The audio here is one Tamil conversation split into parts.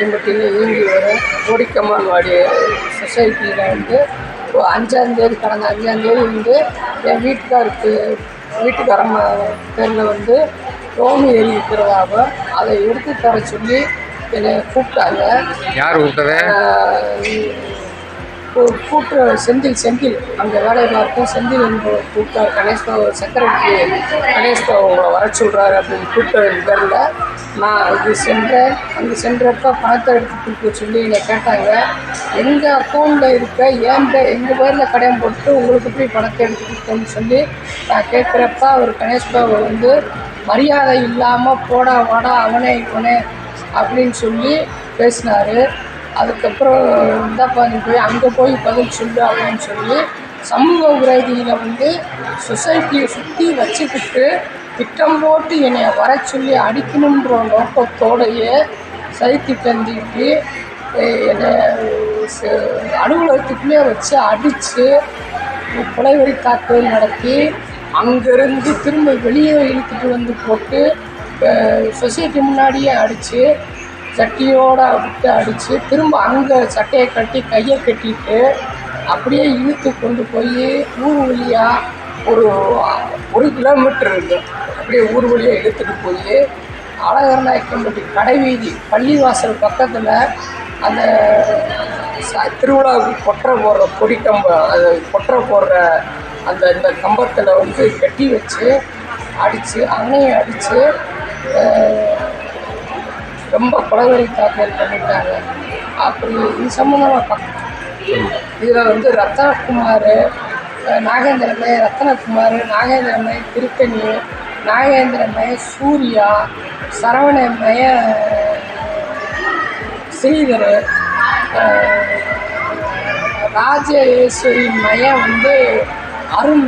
நாயக்கம்பட்டியில் இயங்கி வரும் கோடிக்கம்மான் வாடி சொசைட்டியில் வந்து அஞ்சாந்தேதி கடந்த அஞ்சாந்தேதி வந்து என் வீட்டுக்காருக்கு வீட்டுக்காரம்மா பேரில் வந்து லோன் ஏறி இருக்கிறதாக அதை எடுத்து தர சொல்லி என்னை கூப்பிட்டாங்க. யார் கூப்பிட்டது கூட்டு செந்தில் செந்தில் அங்கே வேலை பார்க்கும் செந்தில் என்பவர் கூப்பிட்டார். கணேஷ் பாபு செக்ரட்டரி கணேஷ் உங்களை வர சொல்கிறார் அப்படின்னு கூப்பிட்ட பேரில் நான் அங்கு சென்றேன். அங்கே சென்றப்ப பணத்தை எடுத்து கொடுக்க சொல்லி என்னை கேட்டாங்க. எங்கள் அக்கௌண்ட்டில் இருக்க ஏன் எங்கள் பேரில் கடன் போட்டு உங்களுக்கு போய் பணத்தை எடுத்து கொடுத்தோம்னு சொல்லி நான் கேட்குறப்ப அவர் கணேஷ் வந்து மரியாதை இல்லாமல் போடா வாடா அவனே இவனே அப்படின்னு சொல்லி பேசினார். அதுக்கப்புறம் இந்தாப்பா நீ போய் அங்கே போய் பதில் சொல்லு அப்படின்னு சொல்லி சமூக உரதியில் வந்து சொசைட்டியை சுற்றி வச்சுக்கிட்டு திட்டம் போட்டு என்னை வர சொல்லி அடிக்கணுன்ற நோக்கத்தோடையே சைத்தி தந்திட்டு என்னை அலுவலகத்துக்குள்ளே வச்சு அடித்து கொலைவெறி தாக்குதல் நடத்தி அங்கேருந்து திரும்ப வெளியே இழுத்துட்டு வந்து போட்டு சொசைட்டி முன்னாடியே அடித்து சட்டியோட விட்டு அடித்து திரும்ப அங்கே சட்டையை கட்டி கையை கட்டிட்டு அப்படியே இழுத்து கொண்டு போய் ஊர் வழியாக ஒரு ஒரு கிலோமீட்டர் இருக்கும் அப்படியே ஊர் வழியாக இழுத்துட்டு போய் அழகர் நாயக்கம்பட்டி கடைவீதி பள்ளிவாசல் பக்கத்தில் அந்த ச- திருவிழாவுக்கு கொட்டரை போடுற கொடி கம்பம் அது கொட்டரை போடுற அந்த இந்த கம்பத்தில் வந்து கட்டி வச்சு அடித்து அன்னையை அடித்து ரொம்ப கொலவெறி தாக்கல் பண்ணிட்டாங்க. அப்படி இது சம்மந்தமாக பார்க்கணும் இதில் வந்து ரத்னகுமார் நாகேந்திரமே ரத்னகுமார் நாகேந்திரமே திருக்கணி நாகேந்திரமே சூர்யா சரவணமய ஸ்ரீதர் ராஜேஸ்வரி மயம் வந்து அருண்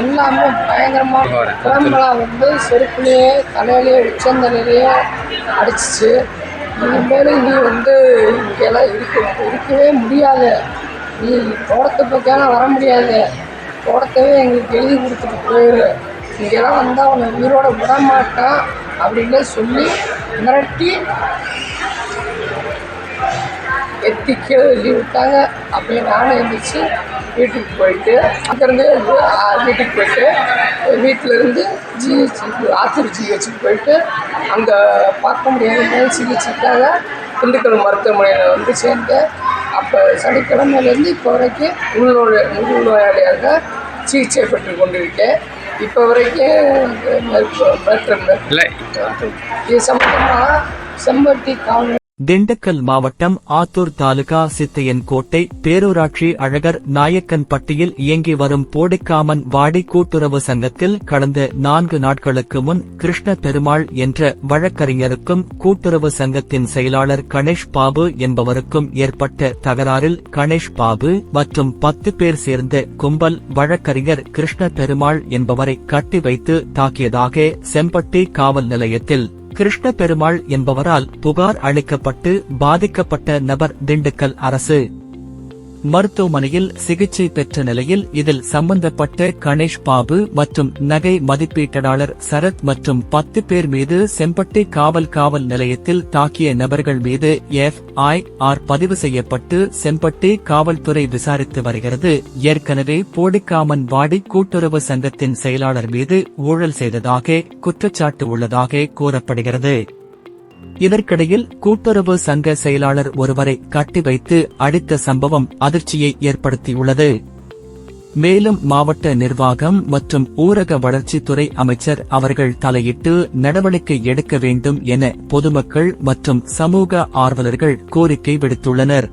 எல்லாமே பயங்கரமாக குழம்பலா வந்து செருப்புலேயே தலையிலேயே உச்சந்தலையிலேயே அடிச்சிச்சு. இனிமேல் நீ வந்து இங்கெல்லாம் இருக்க இருக்கவே முடியாது. நீ தோட்டத்தை பக்கம்லாம் வர முடியாது. தோட்டத்தவே எங்களுக்கு எழுதி கொடுத்துட்டு போயிரு இங்கெல்லாம் வந்தால் அவனை உயிரோட விட மாட்டான் அப்படின்னு சொல்லி மிரட்டி எத்தி கீழே எழுதி விட்டாங்க. அப்படியே நானும் எழுந்திரிச்சு வீட்டுக்கு போயிட்டு அங்கேருந்து வீட்டுக்கு போயிட்டு வீட்டிலேருந்து ஜிஹெச் ஆத்தூர் ஜிஹெச்சுக்கு போயிட்டு அங்கே பார்க்க முடியாத சிகிச்சைக்காக திண்டுக்கல் மருத்துவமனையில் வந்து சேர்ந்தேன் அப்போ சனிக்கிழமையிலேருந்து இப்போ வரைக்கும் உள்நோய் உள்நோயாளியாக சிகிச்சை பெற்று கொண்டிருக்கேன். இப்போ வரைக்கும் இல்லை. இது சம்பந்தமாக செம்பட்டி காவல் திண்டுக்கல் மாவட்டம் ஆத்தூர் தாலுகா சித்தையன்கோட்டை பேரூராட்சி அழகர் நாயக்கன்பட்டியில் இயங்கி வரும் போடிக்காமன் வாடி கூட்டுறவு சங்கத்தில் கடந்த நான்கு நாட்களுக்கு முன் கிருஷ்ண பெருமாள் என்ற வழக்கறிஞருக்கும் கூட்டுறவு சங்கத்தின் செயலாளர் கணேஷ் பாபு என்பவருக்கும் ஏற்பட்ட தகராறில் கணேஷ் பாபு மற்றும் பத்து பேர் சேர்ந்த கும்பல் வழக்கறிஞர் கிருஷ்ண பெருமாள் என்பவரை கட்டி வைத்து தாக்கியதாக செம்பட்டி காவல் நிலையத்தில் கிருஷ்ண பெருமாள் என்பவரால் புகார் அளிக்கப்பட்டு பாதிக்கப்பட்ட நபர் திண்டுக்கல் அரசு. மருத்துவமனையில் சிகிச்சை பெற்ற நிலையில் இதில் சம்பந்தப்பட்ட கணேஷ் பாபு மற்றும் நகை மதிப்பீட்டாளர் சரத் மற்றும் பத்து பேர் மீது செம்பட்டி காவல் காவல் நிலையத்தில் தாக்கிய நபர்கள் மீது எஃப் ஐ ஆர் பதிவு செய்யப்பட்டு செம்பட்டி காவல்துறை விசாரித்து வருகிறது. ஏற்கனவே போடிக்காமன் வாடி கூட்டுறவு சங்கத்தின் செயலாளர் மீது ஊழல் செய்ததாக குற்றச்சாட்டு உள்ளதாக கூறப்படுகிறது. இதற்கிடையில் கூட்டுறவு சங்க செயலாளர் ஒருவரை கட்டி வைத்து அடித்த சம்பவம் அதிர்ச்சியை ஏற்படுத்தியுள்ளது. மேலும் மாவட்ட நிர்வாகம் மற்றும் ஊரக வளர்ச்சித்துறை அமைச்சர் அவர்கள் தலையிட்டு நடவடிக்கை எடுக்க வேண்டும் என பொதுமக்கள் மற்றும் சமூக ஆர்வலர்கள் கோரிக்கை விடுத்துள்ளனர்.